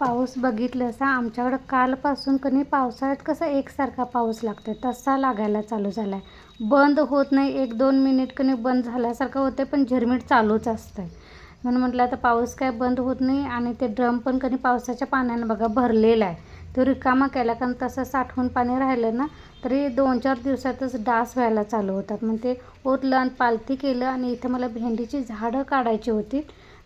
पाऊस बघितलं आमच्याकडं कालपासून कधी पावसाळ्यात कसं एकसारखा पाऊस लागतो तसा लागायला चालू झाला आहे बंद होत नाही एक दोन मिनिट कधी बंद झाल्यासारखं होतं पण झिरमीट चालूच असतं आहे म्हणून म्हटलं आता पाऊस काय बंद होत नाही आणि ते ड्रम पण कधी पावसाच्या पाण्यानं बघा भरलेला आहे तो रिकामा केला कारण तसं साठवून पाणी राहिलं ना तरी दोन चार दिवसातच डास व्हायला चालू होतात. मग ते ओतलं आणि पालती केलं आणि इथं मला भेंडीची झाडं काढायची होती.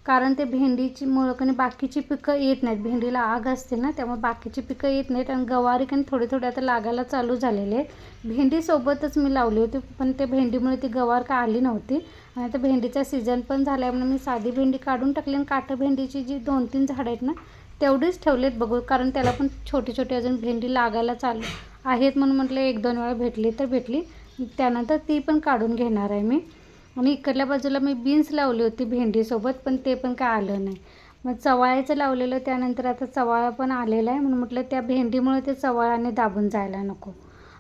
कारण ते भेंडीची मुळकणी बाकीची पिकं येत नाहीत. भेंडीला आग असते ना त्यामुळे बाकीची पिकं येत नाहीत आणि गवारी कणी थोडी थोडे आता लागायला चालू झालेले आहेत. भेंडीसोबतच मी लावली होती पण ते भेंडीमुळे ती गवार का आली नव्हती. आणि आता भेंडीचा सीझन पण झाला आहे म्हणून मी साधी भेंडी काढून टाकली आणि काटं भेंडीची जी दोन तीन झाडं आहेत ना तेवढीच ठेवलेत बघू कारण त्याला पण छोटी छोटी अजून भेंडी लागायला चालू आहेत म्हणून म्हटलं एक दोन वेळा भेटली तर भेटली. त्यानंतर ती पण काढून घेणार आहे मी. आणि इकडल्या बाजूला मी बीन्स लावली होती भेंडीसोबत पण ते पण काय आलं नाही. मग चवाळ्याचं लावलेलं त्यानंतर आता चवाळा पण आलेला आहे. म्हणून म्हटलं त्या भेंडीमुळे ते चवाळ्याने दाबून जायला नको.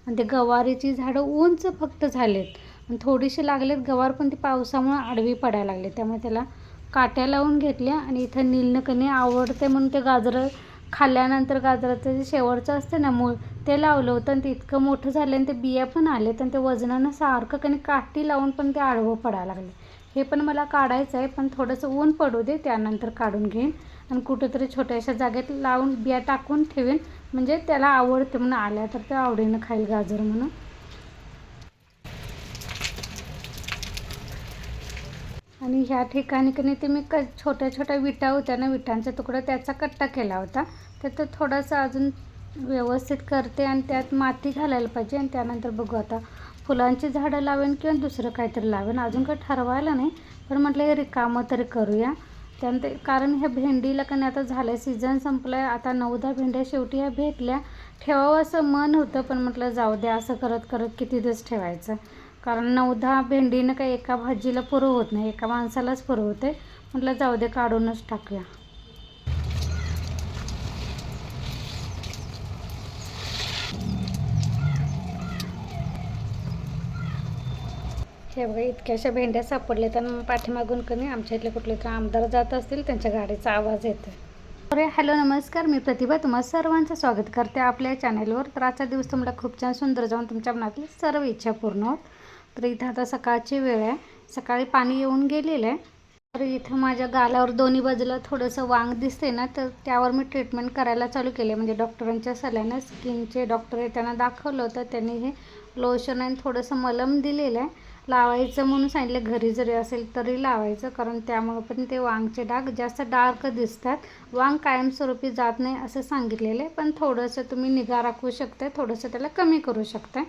आणि ते गवारीची झाडं उंच फक्त झालेत. आणि थोडीशी लागलेत गवार पण ती पावसामुळे आडवी पडायला लागले. त्यामुळे त्याला काट्या लावून घेतल्या आणि इथं नीलनं आवडते म्हणून ते गाजरं खाल्ल्यानंतर गाजराचं जे शेवटचं असतं ना मूळ ते लावलं होतं आणि ते इतकं मोठं झालं आणि ते बिया पण आले आणि ते वजनानं सारखं कणी काठी लावून पण ते आडवं पडायला लागले. हे पण मला काढायचं आहे पण थोडंसं ऊन पडू दे त्यानंतर काढून घेईन. आणि कुठेतरी छोट्याशा जागेत लावून बिया टाकून ठेवीन. म्हणजे त्याला आवडते म्हणून आल्या तर ते आवडीनं खाईल गाजर म्हणून. आणि ह्या ठिकाणी कनी ते मी क छोट्या छोट्या विटा होत्या ना विटांचा तुकडा त्याचा कट्टा केला होता. तर तो थोडासा अजून व्यवस्थित करते आणि त्यात माती घालायला पाहिजे आणि त्यानंतर बघू आता फुलांची झाडं लावेन किंवा दुसरं काहीतरी लावेन. अजून काही ठरवायला नाही पण म्हटलं हे रिकामं तरी करूया. त्यानंतर कारण ह्या भेंडीला कणी आता झालं सीझन संपलं आहे आता नऊ दहा भेंड्या शेवटी ह्या भेटल्या. ठेवावं असं मन होतं पण म्हटलं जाऊ द्या असं करत करत किती दिवस ठेवायचं? कारण नऊ दहा भेंडीनं काही एका भाजीला पुरं होत नाही एका माणसालाच पुरं होते. म्हटलं जाऊ दे काढूनच टाकूया. हे बघा इतक्याशा भेंड्या सापडल्या तर पाठीमागून कमी आमच्या इथले कुठले तर आमदार जात असतील त्यांच्या गाडीचा आवाज येतो अरे हॅलो नमस्कार. मी प्रतिभा तुम्हा सर्वांचं स्वागत करते आपल्या चॅनलवर तर आजचा दिवस तुम्हाला खूप छान सुंदर जाऊन तुमच्या मनातली सर्व इच्छा पूर्ण होत. तर इथं आता सकाळची वेळ आहे. सकाळी पाणी येऊन गेलेलं आहे. तर इथं माझ्या गालावर दोन्ही बाजूला थोडंसं वांग दिसते ना तर त्यावर मी ट्रीटमेंट करायला चालू केले म्हणजे डॉक्टरांच्या सल्ल्यानं स्किनचे डॉक्टर आहे त्यांना दाखवलं होतं. त्यांनी हे लोशन आणि थोडंसं मलम दिलेलं आहे. लावायचं म्हणून सांगितलं घरी जरी असेल तरी लावायचं कारण त्यामुळं पण ते वांगचे डाग जास्त डार्क दिसतात. वांग कायमस्वरूपी जात नाही असं सांगितलेलं आहे. पण थोडंसं तुम्ही निगा राखू शकता थोडंसं त्याला कमी करू शकता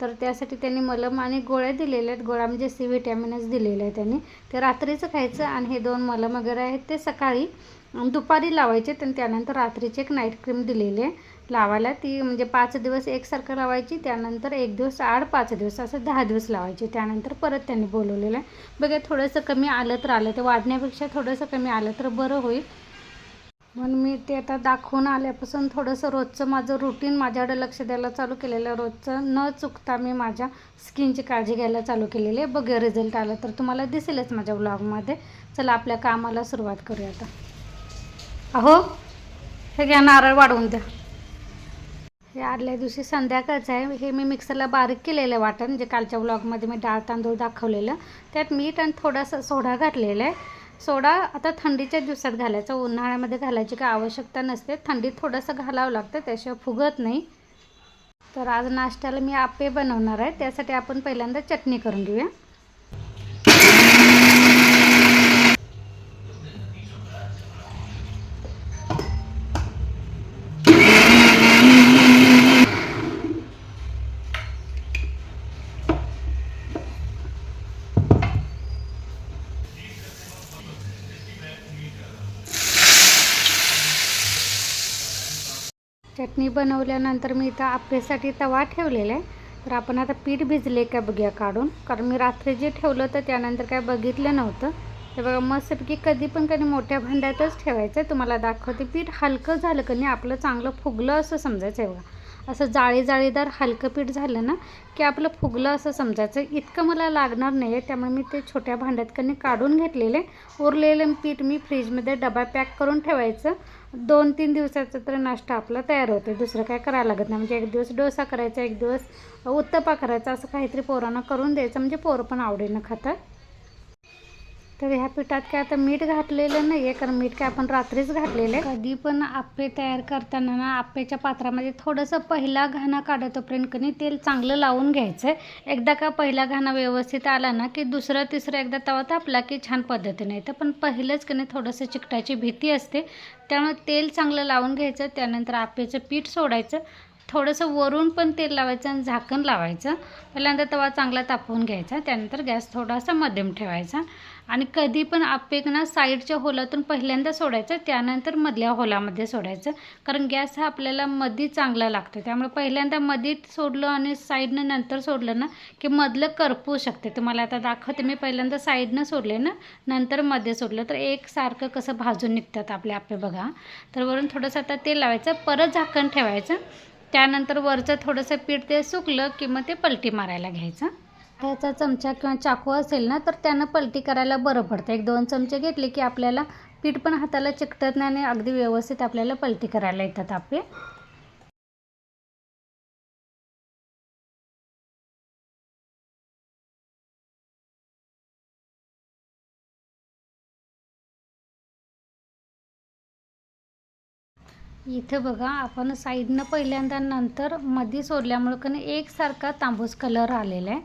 तर त्यासाठी त्यांनी मलम आणि गोळ्या दिलेल्या आहेत. गोळ्या म्हणजे सी व्हिटॅमिनच दिलेलं आहे त्यांनी. ते रात्रीचं खायचं आणि हे दोन मलम वगैरे आहेत ते सकाळी दुपारी लावायचे आणि त्यानंतर रात्रीची एक नाईट क्रीम दिलेली आहे. लावायला ती म्हणजे पाच दिवस एकसारखं लावायची त्यानंतर एक दिवस आड पाच दिवस असं दहा दिवस लावायचे. त्यानंतर परत त्यांनी बोलवलेलं आहे. बघा थोडंसं कमी आलं तर आलं. ते वाढण्यापेक्षा थोडंसं कमी आलं तर बरं होईल. म्हणून मी ते आता दाखवून आल्यापासून थोडंसं रोजचं माझं रुटीन माझ्याकडे लक्ष द्यायला चालू केलेलं आहे. रोजचं न चुकता मी माझ्या स्किनची काळजी घ्यायला चालू केलेली आहे. बघ रिझल्ट आला तर तुम्हाला दिसेलच माझ्या ब्लॉगमध्ये चला आपल्या कामाला सुरुवात करूया आता. अहो हे घ्या नारळ वाढवून द्या. हे आदल्या दिवशी संध्याकाळचं आहे. हे मी मिक्सरला बारीक केलेलं वाटण जे कालच्या ब्लॉगमध्ये मी डाळ तांदूळ दाखवलेलं. त्यात मीठ आणि थोडासा सोडा घातलेला आहे. सोडा आता थंडीच्या दिवसात घालायचा. उन्हाळ्यामध्ये घालायची काय आवश्यकता नसते. थंडीत थोडंसं घालावं लागतं त्याशिवाय फुगत नाही. तर आज नाश्त्याला मी आप्पे बनवणार आहे. त्यासाठी आपण पहिल्यांदा चटणी करून घेऊया. चटणी बनवल्यानंतर मी इथं आप्पेसाठी तवा ठेवलेला आहे. तर आपण आता पीठ भिजले का बघूया काढून. कारण मी रात्री जे ठेवलं होतं त्यानंतर काय बघितलं नव्हतं. ते बघा मस्तपैकी कधी पण कधी मोठ्या भांड्यातच ठेवायचं. आहे तुम्हाला दाखवते पीठ हलकं झालं का नाही आपलं चांगलं फुगलं असं समजायचं आहे बघा. असं जाळी जाळीदार हलकं पीठ झालं ना की आपलं फुगलं असं समजायचं. इतकं मला लागणार नाही आहे त्यामुळे मी ते छोट्या भांड्यात कधी काढून घेतलेले. उरलेलं पीठ मी फ्रीजमध्ये डबा पॅक करून ठेवायचं. दोन तीन दिवसाचा तर नाश्ता आपला तयार होतो. दुसरं काय करायला लागत नाही. म्हणजे एक दिवस डोसा करायचा एक दिवस उत्तपा करायचा असं काहीतरी पोरांना करून द्यायचं. म्हणजे पोरं पण आवडीनं खातात. तर ह्या पिठात काय आता मीठ घातलेलं नाही आहे कारण मीठ काय आपण रात्रीच घातलेलं आहे कधी पण आप्पे तयार करताना ना आप्पेच्या पात्रामध्ये थोडंसं पहिला घाणा काढतोपर्यंत कणी तेल चांगलं लावून घ्यायचं. आहे एकदा का पहिला घाणा व्यवस्थित आला ना की दुसरं तिसरं एकदा तवा तापला की छान पद्धतीने येतं. पण पहिलंच कणी थोडंसं चिकटाची भीती असते. त्यामुळे तेल चांगलं लावून घ्यायचं त्यानंतर आप्याचं पीठ सोडायचं. थोडंसं वरून पण तेल लावायचं आणि झाकण लावायचं. पहिल्यांदा तवा चांगला तापवून घ्यायचा. त्यानंतर गॅस थोडासा मध्यम ठेवायचा. आणि कधी पण आप्पे ना साईडच्या होलातून पहिल्यांदा सोडायचं त्यानंतर मधल्या होलामध्ये सोडायचं. कारण गॅस हा आपल्याला मधी चांगला लागतो. त्यामुळे पहिल्यांदा मधीत सोडलं आणि साईडनं नंतर सोडलं ना की मधलं करपू शकते. तुम्हाला आता दाखवते मी पहिल्यांदा साईडनं सोडले ना नंतर मध्ये सोडलं. तर एकसारखं कसं भाजून निघतात आपले आप्पे बघा. तर वरून थोडंसं आता तेल लावायचं परत झाकण ठेवायचं. त्यानंतर वरचं थोडंसं पीठ ते सुकलं की मग ते पलटी मारायला घ्यायचं. ह्याचा चमचा किंवा चाकू असेल ना तर त्यानं पलटी करायला बरं पडतं. एक दोन चमचे घेतले की आपल्याला पीठ पण हाताला चिकटत नाही आणि अगदी व्यवस्थित आपल्याला पलटी करायला येतात आपले. इथं बघा आपण साईडनं पहिल्यांदा नंतर मध्ये सोडल्यामुळे कधी एकसारखा तांबूस कलर आलेला आहे.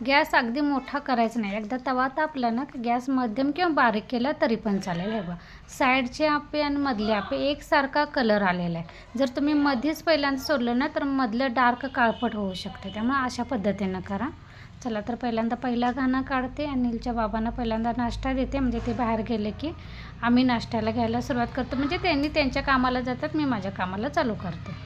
गॅस अगदी मोठा करायचा नाही. एकदा तवा तापला ना की गॅस मध्यम किंवा बारीक केला तरी पण चालेल. हे बघा साईडचे आपे आणि मधले आपे एकसारखा कलर आलेला आहे. जर तुम्ही मध्येच पहिल्यांदा सोडलं ना तर मधलं डार्क काळपट होऊ शकते. त्यामुळे अशा पद्धतीनं करा. चला तर पहिल्यांदा पहिला गाणं काढते अनिलच्या बाबांना पहिल्यांदा नाश्ता देते. म्हणजे ते बाहेर गेले की आम्ही नाश्त्याला घ्यायला सुरुवात करतो. म्हणजे त्यांनी त्यांच्या कामाला जातात मी माझ्या कामाला चालू करते.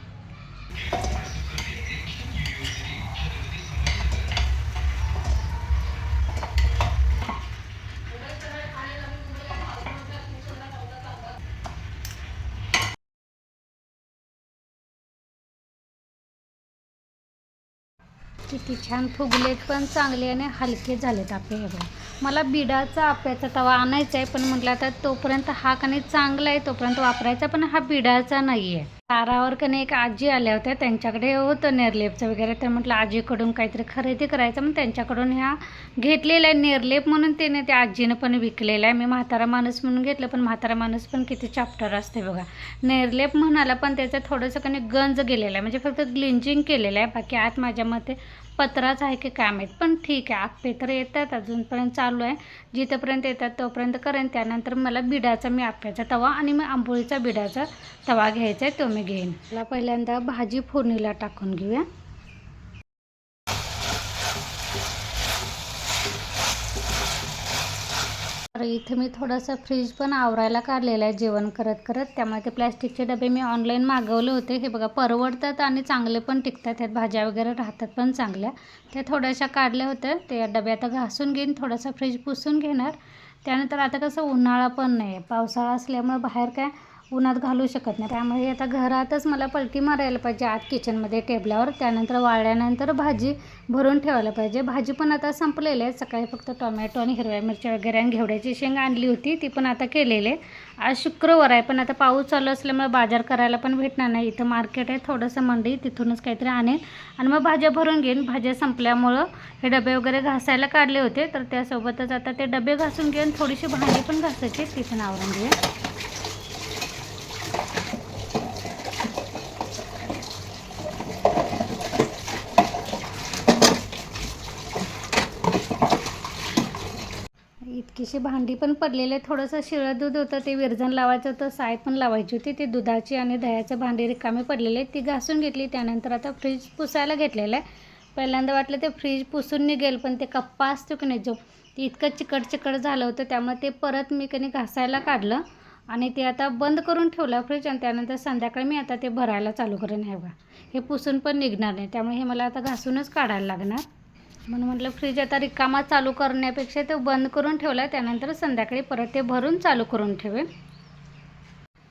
किती छान फुगलेत पण चांगले आणि हलके झालेत आपले हे बघा. मला बिडाचा आप्याचा तवा आणायचा आहे पण म्हटलं आता तोपर्यंत हा कणी चांगला आहे तोपर्यंत वापरायचा पण हा बिडाचा नाही आहे. तारावर कणी एक आजी आल्या होत्या त्यांच्याकडे होतं नेरलेपचं वगैरे तर म्हटलं आजीकडून काहीतरी खरेदी करायचं मग त्यांच्याकडून ह्या घेतलेला आहे नेरलेप म्हणून त्याने त्या आजीनं पण विकलेला आहे. मी म्हातारा माणूस म्हणून घेतलं पण म्हातारा माणूस पण किती चाप्टर असते बघा. नेरलेप म्हणाला पण त्याचं थोडंसं कणी गंज गेलेला आहे म्हणजे फक्त ग्लिंजिंग केलेलं आहे बाकी आत माझ्या मते पत्राच आहे की काय माहीत पण ठीक आहे आप्पे तर येतात अजूनपर्यंत चालू आहे. जिथंपर्यंत येतात तोपर्यंत करेन. त्यानंतर मला बिडाचा मी आप्याचा तवा आणि मग आंबोळीचा बिडाचा तवा घ्यायचा आहे तो मी घेईन. मला पहिल्यांदा भाजी फोडणीला टाकून घेऊया. आणि इथे मी थोडंसं फ्रीज पण आवरायला काढलेलं आहे जेवण करत करत. त्यामुळे ते प्लॅस्टिकचे डबे मी ऑनलाईन मागवले होते. हे बघा परवडतात आणि चांगले पण टिकतात. ह्यात भाज्या वगैरे राहतात पण चांगल्या. त्या थोड्याशा काढल्या होत्या. ते डबे आता घासून घेईन थोडासा फ्रीज पुसून घेणार. त्यानंतर आता कसं उन्हाळा पण नाही आहे पावसाळा असल्यामुळे बाहेर काय उन्हात घालू शकत नाही. त्यामुळे आता घरातच मला पलटी मारायला पाहिजे आत किचनमध्ये टेबलावर त्यानंतर वाळल्यानंतर भाजी भरून ठेवायला पाहिजे. भाजी पण आता संपलेली आहे. सकाळी फक्त टोमॅटो आणि हिरव्या मिरच्या वगैरे आणि घेवड्याची शेंग आणली होती. ती पण आता केलेली आहे. आज शुक्रवार आहे पण आता पाऊस चालू असल्यामुळे बाजार करायला पण भेटणार नाही. इथं मार्केट आहे थोडंसं मंडी तिथूनच काहीतरी आणेन आणि मग भाज्या भरून घेईन. भाज्या संपल्यामुळं हे डबे वगैरे घासायला काढले होते. तर त्यासोबतच आता ते डबे घासून घेऊन थोडीशी भांडी पण घासायची ती पण आवरून घेईन. बाकीचे भांडी पण पडलेले थोडंसं शिळं दूध होतं ते विरजण लावायचं होतं साय पण लावायची होती. ते दुधाची आणि दह्याचे भांडी रिकामी पडलेले ती घासून घेतली. त्यानंतर आता फ्रीज पुसायला घेतलेलं आहे. पहिल्यांदा वाटलं ते फ्रीज पुसून निघेल पण ते कप्पा असतो की नाही जो ते इतकं चिकट चिकट झालं होतं त्यामुळे ते परत मी कधी घासायला काढलं आणि ते आता बंद करून ठेवलं फ्रीज आणि त्यानंतर संध्याकाळी मी आता ते भरायला चालू करेन. हे बघा. हे पुसून पण निघणार नाही. त्यामुळे हे मला आता घासूनच काढायला लागणार. म्हणून म्हटलं फ्रीज आता रिकामा चालू करण्यापेक्षा ते बंद करून ठेवला त्यानंतर संध्याकाळी परत ते भरून चालू करून ठेवेन.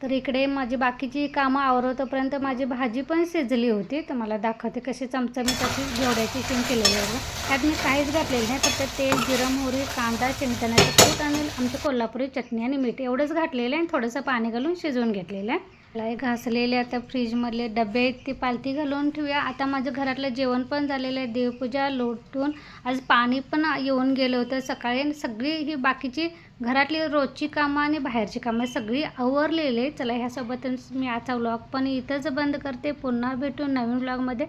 तर इकडे माझी बाकीची कामं आवरतोपर्यंत माझी भाजी पण शिजली होती. तर मला दाखवते कशी चमचमीत अशी जेवढ्याची शेंग केलेली आहे. त्यात मी काहीच घातलेलं नाही फक्त तेल जिरं मोहरी कांदा शेंगदाण्याचं कूट आणि आमचं कोल्हापुरी चटणी आणि मीठ एवढंच घातलेलं आहे आणि थोडंसं पाणी घालून शिजवून घेतलेलं आहे. मला घासलेले आता फ्रीजमधले डबे आहेत ते पालती घालून ठेवूया. आता माझं घरातलं जेवण पण झालेलं आहे देवपूजा लोटून. आज पाणी पण येऊन गेलं होतं सकाळी सगळी ही बाकीची घरातली रोजची कामं आणि बाहेरची कामं सगळी आवरलेली आहे चला ह्यासोबतच मी आजचा व्लॉग पण इथंच बंद करते. पुन्हा भेटून नवीन व्लॉगमध्ये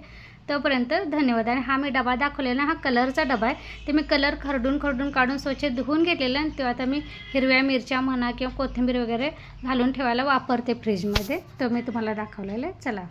तोपर्यंत धन्यवाद. आणि हा मी डबा दाखवलेला हा कलरचा डबा आहे. ते मी कलर खरडून खरडून काढून स्वच्छ धुवून घेतलेलं आणि तेव्हा आता मी हिरव्या मिरच्या म्हणा किंवा कोथिंबीर वगैरे घालून ठेवायला वापरते फ्रीजमध्ये. तो मी तुम्हाला दाखवलेलं आहे. चला.